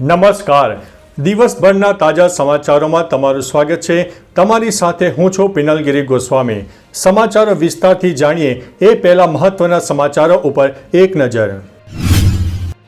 નમસ્કાર. દિવસભરના તાજા સમાચારોમાં તમારું સ્વાગત છે. તમારી સાથે હું છું પિનલગીરી ગોસ્વામી. સમાચારો વિસ્તારથી જાણીએ એ પહેલા મહત્વના સમાચારો ઉપર એક નજર.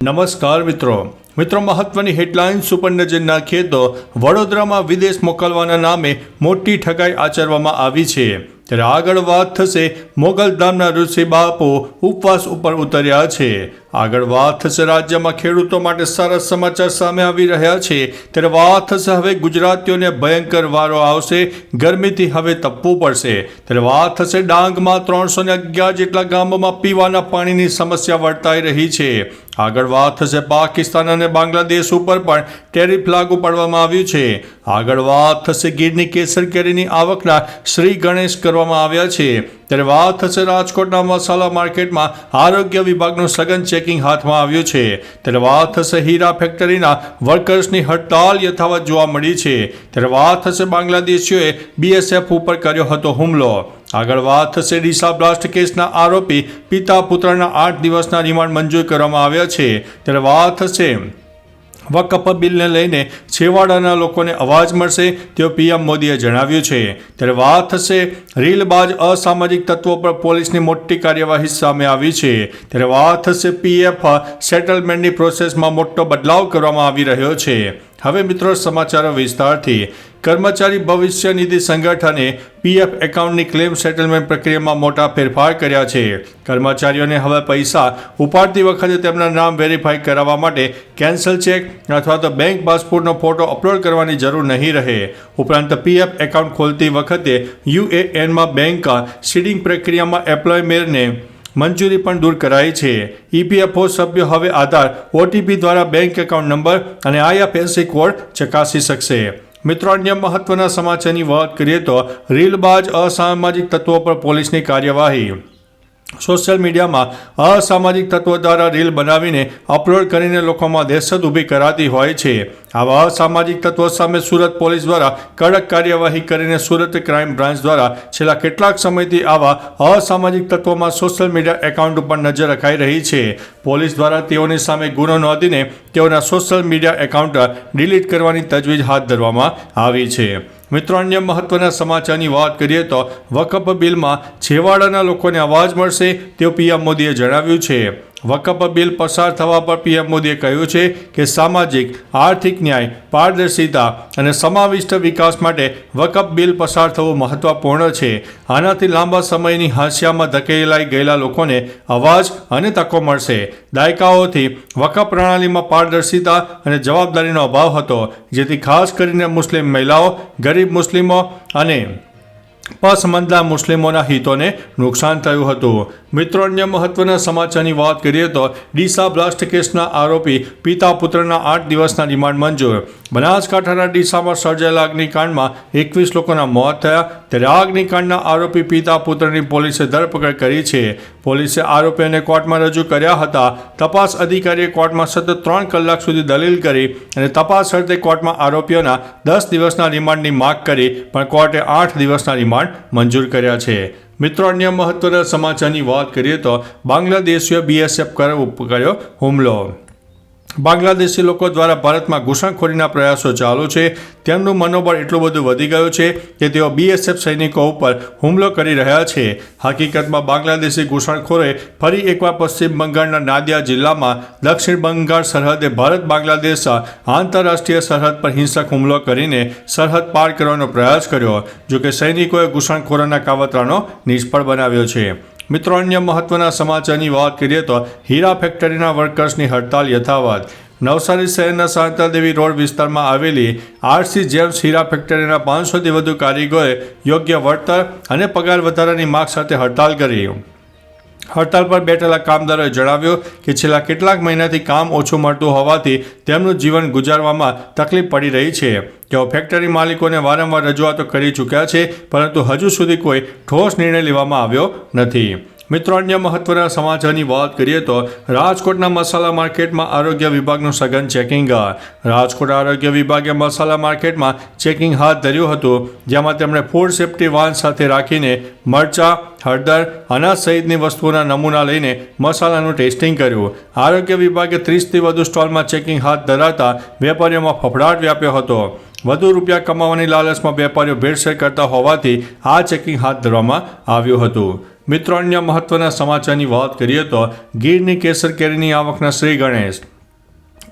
નમસ્કાર મિત્રો. મિત્રો, મહત્વની હેડલાઇન્સ ઉપર નજર નાખીએ તો વડોદરામાં વિદેશ મોકલવાના નામે મોટી ઠગાઈ આચરવામાં આવી છે. ત્યારે આગળ વાત થશે મોગલધામના ઋષિ બાપુ ઉપવાસ ઉપર ઉતર્યા છે. આગળ વાત થશે રાજ્યમાં ખેડૂતો માટે સારા સમાચાર સામે આવી રહ્યા છે. ત્યારે વાત થશે હવે ગુજરાતીઓને ભયંકર વારો આવશે. ગરમીથી હવે તપવું પડશે. ત્યારે વાત થશે ડાંગમાં ત્રણસો ને અગિયાર જેટલા ગામોમાં પીવાના પાણીની સમસ્યા વર્તાઈ રહી છે. આગળ વાત થશે પાકિસ્તાન અને બાંગ્લાદેશ ઉપર પણ ટેરિફ લાગુ પાડવામાં આવ્યું છે. આગળ વાત થશે ગીરની કેસર કેરીની આવકના શ્રી ગણેશ કરવામાં આવ્યા છે. ત્યારે વાત થશે રાજકોટના મસાલા માર્કેટમાં. આરોગ્ય વિભાગનું સઘન ચેકિંગ હાથમાં આવ્યું છે. ત્યારે વાત થશે હીરા ફેક્ટરીના વર્કર્સની હડતાલ યથાવત જોવા મળી છે. ત્યારે વાત થશે બાંગ્લાદેશીઓએ બીએસએફ ઉપર કર્યો હતો હુમલો. આગળ વાત થશે ડીસા બ્લાસ્ટ કેસના આરોપી પિતા પુત્રના આઠ દિવસના રિમાન્ડ મંજૂર કરવામાં આવ્યા છે. ત્યારે વાત થશે વકફ બિલને લઈને છેવાડાના લોકોને અવાજ મળશે તેવું પીએમ મોદીએ જણાવ્યું છે. ત્યારે વાત થશે, રીલબાજ અસામાજિક તત્વો પર પોલીસની મોટી કાર્યવાહી સામે આવી છે. ત્યારે વાત થશે, પીએફ સેટલમેન્ટની પ્રોસેસમાં મોટો બદલાવ કરવામાં આવી રહ્યો છે. હવે મિત્રો સમાચારો વિસ્તારથી. કર્મચારી ભવિષ્ય નિધિ સંગઠને પીએફ એકાઉન્ટની ક્લેમ સેટલમેન્ટ પ્રક્રિયામાં મોટા ફેરફાર કર્યા છે. કર્મચારીઓને હવે પૈસા ઉપાડતી વખતે તેમના નામ વેરીફાઈ કરાવવા માટે કેન્સલ ચેક અથવા તો બેંક પાસપોર્ટનો ફોટો અપલોડ કરવાની જરૂર નહીં રહે. ઉપરાંત પીએફ એકાઉન્ટ ખોલતી વખતે યુએએનમાં બેંક સીડિંગ પ્રક્રિયામાં એપ્લોયમેરને મંજૂરી પણ દૂર કરાઈ છે. ઈપીએફઓ સભ્યો હવે આધાર, ઓટીપી દ્વારા બેંક એકાઉન્ટ નંબર અને આઈએફએસસી કોડ ચકાસી શકશે. મિત્રો અન્ય મહત્વના સમાચારની વાત કરીએ તો રીલબાજ અસામાજિક તત્વો પર પોલીસની કાર્યવાહી. સોશિયલ મીડિયામાં અસામાજિક તત્વો દ્વારા રીલ બનાવીને અપલોડ કરીને લોકોમાં દહેશત ઊભી કરાતી હોય છે. આવા અસામાજિક તત્વો સામે સુરત પોલીસ દ્વારા કડક કાર્યવાહી કરીને સુરત ક્રાઇમ બ્રાન્ચ દ્વારા છેલ્લા કેટલાક સમયથી આવા અસામાજિક તત્વોમાં સોશિયલ મીડિયા એકાઉન્ટ ઉપર નજર રખાઈ રહી છે. પોલીસ દ્વારા તેઓની સામે ગુનો નોંધીને તેઓના સોશિયલ મીડિયા એકાઉન્ટ ડિલીટ કરવાની તજવીજ હાથ ધરવામાં આવી છે. મિત્રો, અન્ય મહત્વના સમાચારની વાત કરીએ તો વકફ બિલમાં છેવાડાના લોકોને અવાજ મળશે તેવું પીએમ મોદીએ જણાવ્યું છે. વકફ બિલ પસાર થવા પર પીએમ મોદીએ કહ્યું છે કે સામાજિક, આર્થિક ન્યાય, પારદર્શિતા અને સમાવિષ્ટ વિકાસ માટે વકફ બિલ પસાર થવું મહત્વપૂર્ણ છે. આનાથી લાંબા સમયની હાંસિયામાં ધકેલાઈ ગયેલા લોકોને અવાજ અને તકો મળશે. દાયકાઓથી વકફ પ્રણાલીમાં પારદર્શિતા અને જવાબદારીનો અભાવ હતો, જેથી ખાસ કરીને મુસ્લિમ મહિલાઓ, ગરીબ મુસ્લિમો અને પસમંદા મુસ્લિમોના હિતોને નુકસાન થયું હતું. મિત્રો અન્ય મહત્વના સમાચારની વાત કરીએ તો ડીસા બ્લાસ્ટ કેસના આરોપી પિતા પુત્રના આઠ દિવસના રિમાન્ડ મંજૂર. બનાસકાંઠાના ડીસામાં સર્જાયેલા અગ્નિકાંડમાં એકવીસ લોકોના મોત થયા. ત્યારે આ અગ્નિકાંડના આરોપી પિતા પુત્રની પોલીસે ધરપકડ કરી છે. પોલીસે આરોપીઓને કોર્ટમાં રજૂ કર્યા હતા. તપાસ અધિકારીએ કોર્ટમાં સતત ત્રણ કલાક સુધી દલીલ કરી અને તપાસ અર્થે કોર્ટમાં આરોપીઓના દસ દિવસના રિમાન્ડની માગ કરી, પણ કોર્ટે આઠ દિવસના રિમાન્ડ મંજૂર કર્યા છે. મિત્રો, અન્ય મહત્વના સમાચારની વાત કરીએ તો બાંગ્લાદેશીઓ બીએસએફ કર્યો હુમલો. બાંગ્લાદેશી લોકો દ્વારા ભારતમાં ઘૂસણખોરીના પ્રયાસો ચાલુ છે. તેમનું મનોબળ એટલું બધું વધી ગયું છે કે તેઓ બીએસએફ સૈનિકો ઉપર હુમલો કરી રહ્યા છે. હકીકતમાં બાંગ્લાદેશી ઘૂસણખોરે ફરી એકવાર પશ્ચિમ બંગાળના નાદિયા જિલ્લામાં દક્ષિણ બંગાળ સરહદે ભારત બાંગ્લાદેશ આંતરરાષ્ટ્રીય સરહદ પર હિંસક હુમલો કરીને સરહદ પાર કરવાનો પ્રયાસ કર્યો, જોકે સૈનિકોએ ઘૂસણખોરોના કાવતરાનો નિષ્ફળ બનાવ્યો છે. મિત્રો, અન્ય મહત્વના સમાચારની વાત કરીએ તો હીરા ફેક્ટરીના વર્કર્સની હડતાલ યથાવત. નવસારી શહેરના શાંતાદેવી રોડ વિસ્તારમાં આવેલી આરસી જેમ્સ હીરા ફેક્ટરીના પાંચસોથી વધુ કારીગરોએ યોગ્ય વળતર અને પગાર વધારાની માગ સાથે હડતાલ કરી. હડતાલ પર બેઠેલા કામદારોએ જણાવ્યું કે છેલ્લા કેટલાક મહિનાથી કામ ઓછું મળતું હોવાથી તેમનું જીવન ગુજારવામાં તકલીફ પડી રહી છે. તેઓ ફેક્ટરી માલિકોને વારંવાર રજૂઆતો કરી ચૂક્યા છે, પરંતુ હજુ સુધી કોઈ ઠોસ નિર્ણય લેવામાં આવ્યો નથી. મિત્રો, અન્ય મહત્વના સમાચારની વાત કરીએ તો રાજકોટના મસાલા માર્કેટમાં આરોગ્ય વિભાગનું સઘન ચેકિંગ રાજકોટ આરોગ્ય વિભાગે મસાલા માર્કેટમાં ચેકિંગ હાથ ધર્યું હતું, જેમાં તેમણે ફૂડ સેફ્ટી વાન સાથે રાખીને મરચા, હળદર, અનાજ સહિતની વસ્તુઓના નમૂના લઈને મસાલાનું ટેસ્ટિંગ કર્યું. આરોગ્ય વિભાગે ત્રીસથી વધુ સ્ટોલમાં ચેકિંગ હાથ ધરાતા વેપારીઓમાં ફફડાટ વ્યાપ્યો હતો. વધુ રૂપિયા કમાવાની લાલચમાં વેપારીઓ ભેળસેળ કરતા હોવાથી આ ચેકિંગ હાથ ધરવામાં આવ્યું હતું. મિત્રો, અન્ય મહત્વના સમાચારની વાત કરીએ તો ગીરની કેસર કેરીની આવકના શ્રી ગણેશ.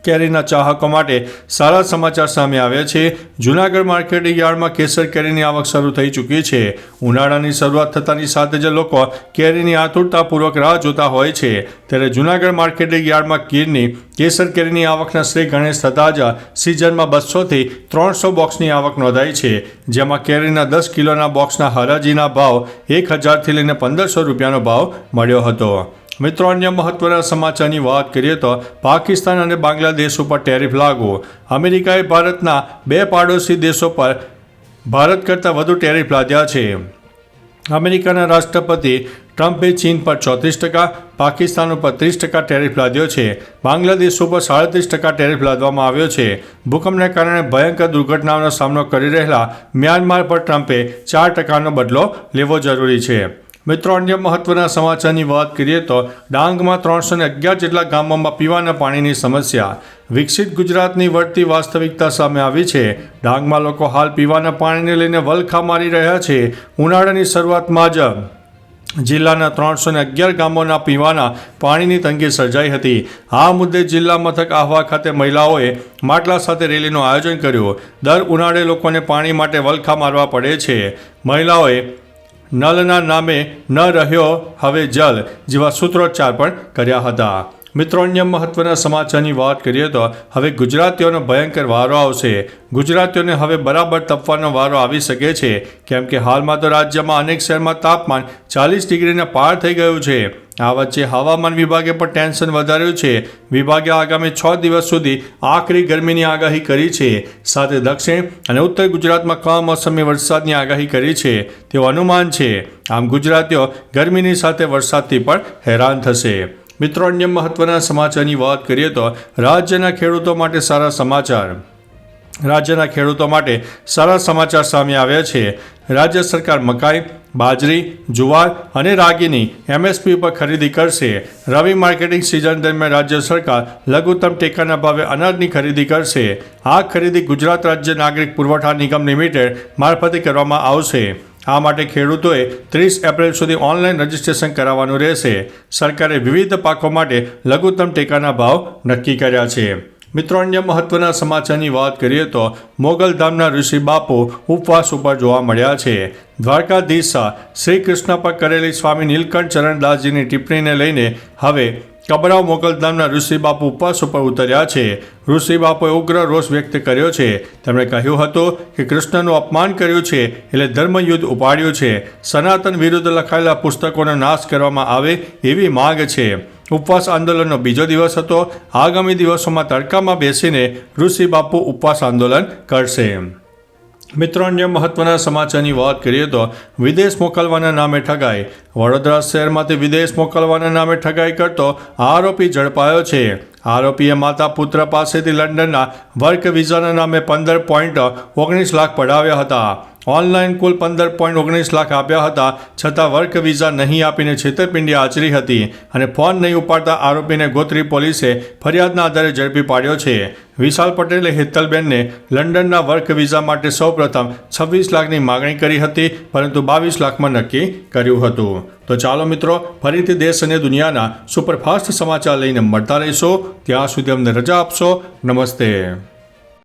કેરીના ચાહકો માટે સારા સમાચાર સામે આવ્યા છે. જૂનાગઢ માર્કેટિંગ યાર્ડમાં કેસર કેરીની આવક શરૂ થઈ ચૂકી છે. ઉનાળાની શરૂઆત થતાની સાથે જ લોકો કેરીની આતુરતાપૂર્વક રાહ જોતા હોય છે. ત્યારે જૂનાગઢ માર્કેટિંગ યાર્ડમાં કીરની કેસર કેરીની આવકના શ્રી ગણેશ થતાં જ સિઝનમાં બસોથી ત્રણસો બોક્સની આવક નોંધાઈ છે. જેમાં કેરીના દસ કિલોના બોક્સના હરાજીના ભાવ એક હજારથી લઈને પંદરસો રૂપિયાનો ભાવ મળ્યો હતો. મિત્રો, અન્ય મહત્વના સમાચારની વાત કરીએ તો પાકિસ્તાન અને બાંગ્લાદેશ ઉપર ટેરિફ લાગુ. અમેરિકાએ ભારતના બે પાડોશી દેશો પર ભારત કરતાં વધુ ટેરિફ લાદ્યા છે. અમેરિકાના રાષ્ટ્રપતિ ટ્રમ્પે ચીન પર ચોત્રીસ ટકા, પાકિસ્તાન ઉપર ત્રીસ ટકા ટેરિફ લાદ્યો છે. બાંગ્લાદેશ ઉપર સાડત્રીસ ટકા ટેરિફ લાદવામાં આવ્યો છે. ભૂકંપને કારણે ભયંકર દુર્ઘટનાઓનો સામનો કરી રહેલા મ્યાનમાર પર ટ્રમ્પે ચાર ટકાનો બદલો લેવો જરૂરી છે. મિત્રો, અન્ય મહત્વના સમાચારની વાત કરીએ તો ડાંગમાં ત્રણસો ને અગિયાર જેટલા ગામોમાં પીવાના પાણીની સમસ્યા વિકસિત ગુજરાતની વધતી વાસ્તવિકતા સામે આવી છે. ડાંગમાં લોકો હાલ પીવાના પાણીને લઈને વલખા મારી રહ્યા છે. ઉનાળાની શરૂઆતમાં જ જિલ્લાના ત્રણસો ને અગિયાર ગામોના પીવાના પાણીની તંગી સર્જાઈ હતી. આ મુદ્દે જિલ્લા મથક આહવા ખાતે મહિલાઓએ માટલા સાથે રેલીનું આયોજન કર્યું. દર ઉનાળે લોકોને પાણી માટે વલખા મારવા પડે છે. મહિલાઓએ નલના નામે ન રહ્યો હવે જલ, જેવા સૂત્રોચ્ચાર પણ કર્યા હતા. મિત્રો, અન્ય મહત્વના સમાચારની વાત કરીએ તો હવે ગુજરાતીઓનો ભયંકર વારો આવશે. ગુજરાતીઓને હવે બરાબર તપવાનો વારો આવી શકે છે. કેમ કે હાલમાં તો રાજ્યમાં અનેક શહેરમાં તાપમાન ચાલીસ ડિગ્રીને પાર થઈ ગયું છે. આ વચ્ચે હવામાન વિભાગે પણ ટેન્શન વધાર્યું છે. વિભાગે આગામી છ દિવસ સુધી આકરી ગરમીની આગાહી કરી છે. સાથે દક્ષિણ અને ઉત્તર ગુજરાતમાં કમોસમી વરસાદની આગાહી કરી છે. તેવું અનુમાન છે, આમ ગુજરાતીઓ ગરમીની સાથે વરસાદથી પણ હેરાન થશે. મિત્રો, અન્ય મહત્વના સમાચારની વાત કરીએ તો રાજ્યના ખેડૂતો માટે સારા સમાચાર. રાજ્યના ખેડૂતો માટે સારા સમાચાર સામે આવ્યા છે. રાજ્ય સરકાર મકાઈ, બાજરી, જુવાર અને રાગીની એમએસપી પર ખરીદી કરશે. રવિ માર્કેટિંગ સિઝન દરમિયાન રાજ્ય સરકાર લઘુત્તમ ટેકાના ભાવે અનાજની ખરીદી કરશે. આ ખરીદી ગુજરાત રાજ્ય નાગરિક પુરવઠા નિગમ લિમિટેડ મારફતે કરવામાં આવશે. આ માટે ખેડૂતોએ ત્રીસ એપ્રિલ સુધી ઓનલાઈન રજીસ્ટ્રેશન કરાવવાનું રહેશે. સરકારે વિવિધ પાકો માટે લઘુત્તમ ટેકાના ભાવ નક્કી કર્યા છે. મિત્રો, અન્ય મહત્વના સમાચારની વાત કરીએ તો મોગલધામના ઋષિ બાપુ ઉપવાસ ઉપર જોવા મળ્યા છે. દ્વારકાધીશા શ્રી કૃષ્ણ પર કરેલી સ્વામી નીલકંઠ ચરણદાસજીની ટિપ્પણીને લઈને હવે કબરાવ મોગલધામના ઋષિ બાપુ ઉપવાસ ઉપર ઉતર્યા છે. ઋષિ બાપુએ ઉગ્ર રોષ વ્યક્ત કર્યો છે. તેમણે કહ્યું હતું કે કૃષ્ણનું અપમાન કર્યું છે એટલે ધર્મયુદ્ધ ઉપાડ્યું છે. સનાતન વિરુદ્ધ લખાયેલા પુસ્તકોનો નાશ કરવામાં આવે એવી માગ છે. ઉપવાસ આંદોલનનો બીજો દિવસ હતો. આગામી દિવસોમાં તડકામાં બેસીને ઋષિ બાપુ ઉપવાસ આંદોલન કરશે. મિત્રો, અન્ય મહત્વના સમાચારની વાત કરીએ તો વિદેશ મોકલવાના નામે ઠગાઈ. વડોદરા શહેરમાંથી વિદેશ મોકલવાના નામે ઠગાઈ કરતો આરોપી ઝડપાયો છે. આરોપીએ માતા પુત્ર પાસેથી લંડનના વર્ક વિઝાના નામે પંદર પોઈન્ટ ઓગણીસ લાખ પડાવ્યા હતા. ઓનલાઈન કુલ પંદર પોઈન્ટ ઓગણીસ લાખ આપ્યા હતા, છતાં વર્ક વિઝા નહીં આપીને છેતરપિંડી આચરી હતી અને ફોન નહીં ઉપાડતા આરોપીને ગોત્રી પોલીસે ફરિયાદના આધારે ઝડપી પાડ્યો છે. વિશાલ પટેલે હેતલબેનને લંડનના વર્ક વિઝા માટે સૌપ્રથમ છવ્વીસ લાખની માગણી કરી હતી, પરંતુ બાવીસ લાખમાં નક્કી કર્યું હતું. તો ચાલો મિત્રો, ફરીથી દેશ અને દુનિયાના સુપરફાસ્ટ સમાચાર લઈને મળતા રહીશો. ત્યાં સુધી અમને રજા આપશો. નમસ્તે.